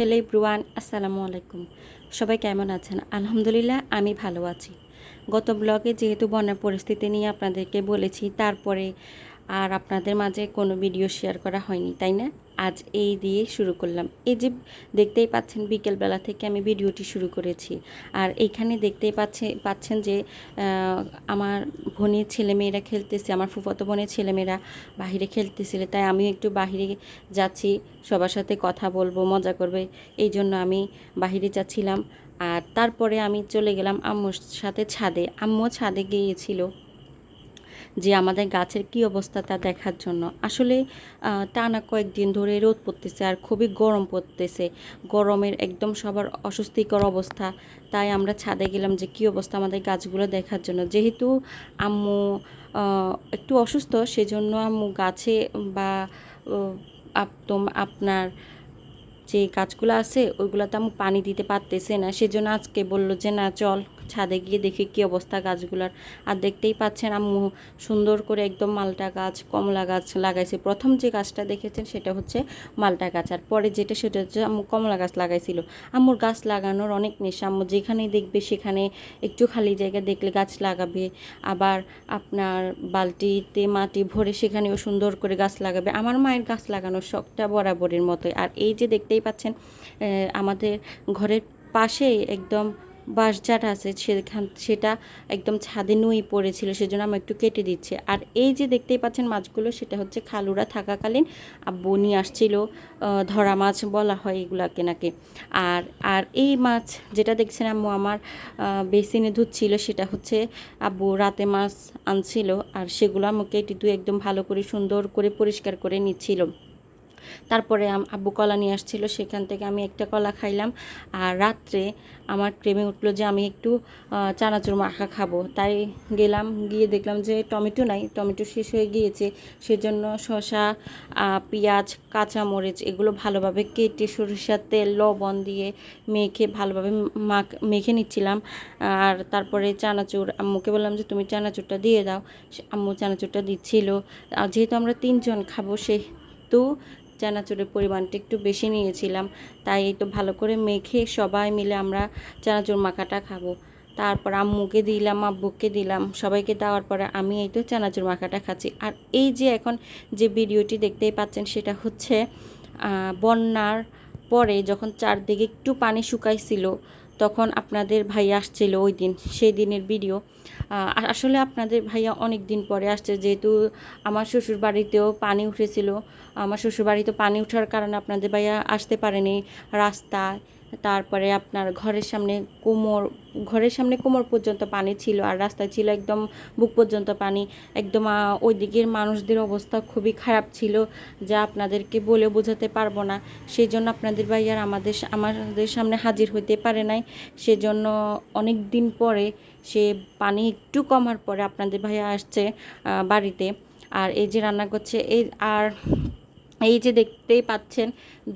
Hello ব্রুয়ান আসসালামু আলাইকুম। সবাই কেমন আছেন? আলহামদুলিল্লাহ, আমি ভালো আছি। গত ব্লগে যেহেতু বন্যার পরিস্থিতি নিয়ে আপনাদেরকে বলেছি, তারপরে আর আপনাদের মাঝে কোনো ভিডিও শেয়ার করা হয়নি, তাই না? আজ এই দিয়ে শুরু করলাম। এই যে দেখতেই পাচ্ছেন বিকেলবেলা থেকে আমি ভিডিওটি শুরু করেছি। আর এইখানে দেখতেই পাচ্ছে, পাচ্ছেন যে আমার বোনের ছেলেমেয়েরা খেলতেছে, আমার ফুফাতো বোনের ছেলেমেয়েরা বাহিরে খেলতেছিল। তাই আমি একটু বাহিরে যাচ্ছি, সবার সাথে কথা বলব, মজা করবে। এই জন্য আমি বাহিরে যাচ্ছিলাম। আর তারপরে আমি চলে গেলাম আম্মুর সাথে ছাদে। আম্মু ছাদে গিয়েছিল। যে আমাদের গাছের কি অবস্থা তা দেখার জন্য। আসলে টানা কয়েকদিন ধরে রোদ পড়তেছে আর খুবই গরম পড়তেছে। গরমের একদম সবার অস্বস্তিকর অবস্থা। তাই আমরা ছাদে গেলাম যে কি অবস্থা আমাদের গাছগুলো দেখার জন্য। যেহেতু আম্মু একটু অসুস্থ, সেজন্য আম্মু গাছে বা আপনার যে গাছগুলো আছে, ওইগুলোতে আমি পানি দিতে পারতেছে না। সেজন্য আজকে বলল যে, না, চল ছাদে গিয়ে দেখি কি অবস্থা গাছগুলার। আর দেখতেই পাচ্ছেন আম্মু সুন্দর করে একদম মালটা গাছ, কমলা গাছ লাগাইছে। প্রথম যে গাছটা দেখেছেন সেটা হচ্ছে মালটা গাছ। আর পরে যেটা সেটা হচ্ছে আম্মু কমলা গাছ লাগাইছিল। আম্মুর গাছ লাগানোর অনেক নেশা। আম্মু যেখানেই দেখবে সেখানে একটু খালি জায়গা দেখলে গাছ লাগাবে। আবার আপনার বালতিতে মাটি ভরে সেখানেও সুন্দর করে গাছ লাগাবে। আমার মায়ের গাছ লাগানোর শখটা বরাবরের মতোই। আর এই যে দেখতেই পাচ্ছেন আমাদের ঘরের পাশেই একদম বাঁশঝাট আছে, সেখান, সেটা একদম ছাদে নুই পড়েছিল, সেজন্য আমি একটু কেটে দিচ্ছে। আর এই যে দেখতেই পাচ্ছেন মাছগুলো, সেটা হচ্ছে খালুরা থাকাকালীন আব্বু নিয়ে আসছিল ধরা মাছ বলা হয় এগুলাকে নাকি। আর আর এই মাছ যেটা দেখছেন আম্মু, আমার বেসিনে ধুচ্ছিল, সেটা হচ্ছে আব্বু রাতে মাছ আনছিল, আর সেগুলো আমাকে কেটে ধুয়ে একদম ভালো করে সুন্দর করে পরিষ্কার করে নিচ্ছিল। তারপরে আব্বু কলা নিয়ে আসছিল, সেখান থেকে আমি একটা কলা খাইলাম। আর রাত্রে আমার ক্রেমে উঠল যে আমি একটু চানাচুর মাখা খাব। তাই গেলাম, গিয়ে দেখলাম যে টমেটো নাই, টমেটো শেষ হয়ে গিয়েছে। সেজন্য শসা পেঁয়াজ, কাঁচামরিচ এগুলো ভালোভাবে কেটে সরিষার তেল, লবণ দিয়ে মেখে ভালোভাবে মাখ, মেখে নিচ্ছিলাম। আর তারপরে চানাচুর, আম্মুকে বললাম যে তুমি চানাচুরটা দিয়ে দাও। সে- আম্মু চানাচুরটা দিচ্ছিল। আর যেহেতু আমরা তিনজন খাব, সেহেতু চানাচুরের পরিমাণটা একটু বেশি নিয়েছিলাম। তাই তো ভালো করে মেখে সবাই মিলে আমরা চানাচুর মাখাটা খাব। তারপর আম্মুকে দিলাম, আব্বুকে দিলাম, সবাইকে দেওয়ার পরে আমি এই তো চানাচুর মাখাটা খাচ্ছি। আর এই যে এখন যে ভিডিওটি দেখতেই পাচ্ছেন সেটা হচ্ছে বন্যার পরে যখন চারদিকে একটু পানি শুকাইছিল তখন আপনাদের ভাই আসছিল ওই দিন, সেই দিনের ভিডিও আসলে আপনাদের ভাইয়া অনেক দিন পরে আসছে, যেহেতু আমার শ্বশুর বাড়িতেও পানি উঠেছিল। আমার শ্বশুর বাড়িতে পানি উঠার কারণে আপনাদের ভাইয়া আসতে পারেনি রাস্তায়। তারপরে আপনার ঘরের সামনে কোমর, ঘরের সামনে কোমর পর্যন্ত পানি ছিল আর রাস্তায় ছিল একদম বুক পর্যন্ত পানি। একদম ওই দিকের মানুষদের অবস্থা খুবই খারাপ ছিল যা আপনাদেরকে বলে বোঝাতে পারব না। সেই জন্য আপনাদের ভাই আর আমাদের আমাদের সামনে হাজির হতে পারে নাই। সেজন্য অনেক দিন পরে সে পানি একটু কমার পরে আপনাদের ভাইয়া আসছে বাড়িতে। আর এই যে রান্না করছে, এই, আর এই যে দেখতেই পাচ্ছেন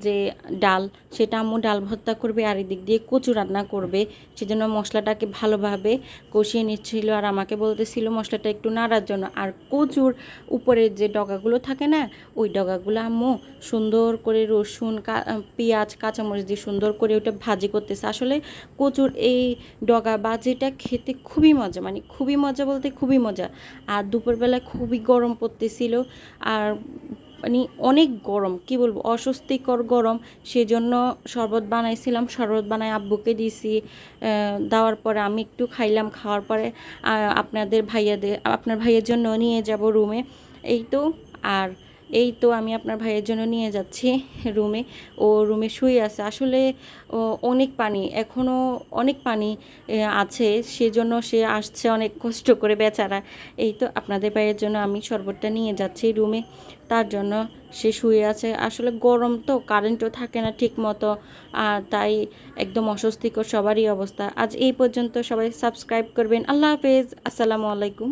যে ডাল, সেটা আম্মু ডাল ভর্তা করবে আর এদিক দিয়ে কচু রান্না করবে। সেজন্য মশলাটাকে ভালোভাবে কষিয়ে নিচ্ছিল আর আমাকে বলতেছিল মশলাটা একটু নাড়ার জন্য। আর কচুর উপরের যে ডগাগুলো থাকে না, ওই ডগাগুলো আম্মু সুন্দর করে রসুন পেঁয়াজ, কাঁচামরিচ দিয়ে সুন্দর করে ওটা ভাজি করতেছে। আসলে কচুর এই ডগা বাজিটা খেতে খুবই মজা মানে খুবই মজা বলতে খুবই মজা। আর দুপুরবেলা খুবই গরম পড়তেছিল। আর মানে অনেক গরম, কি বলব, অস্বস্তিকর গরম। সেজন্য শরবত বানাইছিলাম, শরবত বানাই আব্বুকে দিয়েছি দেওয়ার পরে আমি একটু খাইলাম, খাওয়ার পরে আপনাদের ভাইয়াদের, আপনার ভাইয়ের জন্য নিয়ে যাব রুমে। এই তো, আর এই তো আমি আপনার ভাইয়ের জন্য নিয়ে যাচ্ছি রুমে। ও রুমে শুয়ে আছে। আসলে অনেক পানি এখনও অনেক পানি আছে। সেজন্য সে আসছে অনেক কষ্ট করে বেচারা। এই তো আপনাদের ভাইয়ের জন্য আমি শরবতটা নিয়ে যাচ্ছি রুমে। তার জন্য সে শুয়ে আছে। আসলে গরম তো, কারেন্টও থাকে না ঠিক মতো আর তাই একদম অস্বস্তিকর সবারই অবস্থা। আজ এই পর্যন্ত সবাই সাবস্ক্রাইব করবেন। আল্লাহ হাফেজ। আসসালামু আলাইকুম।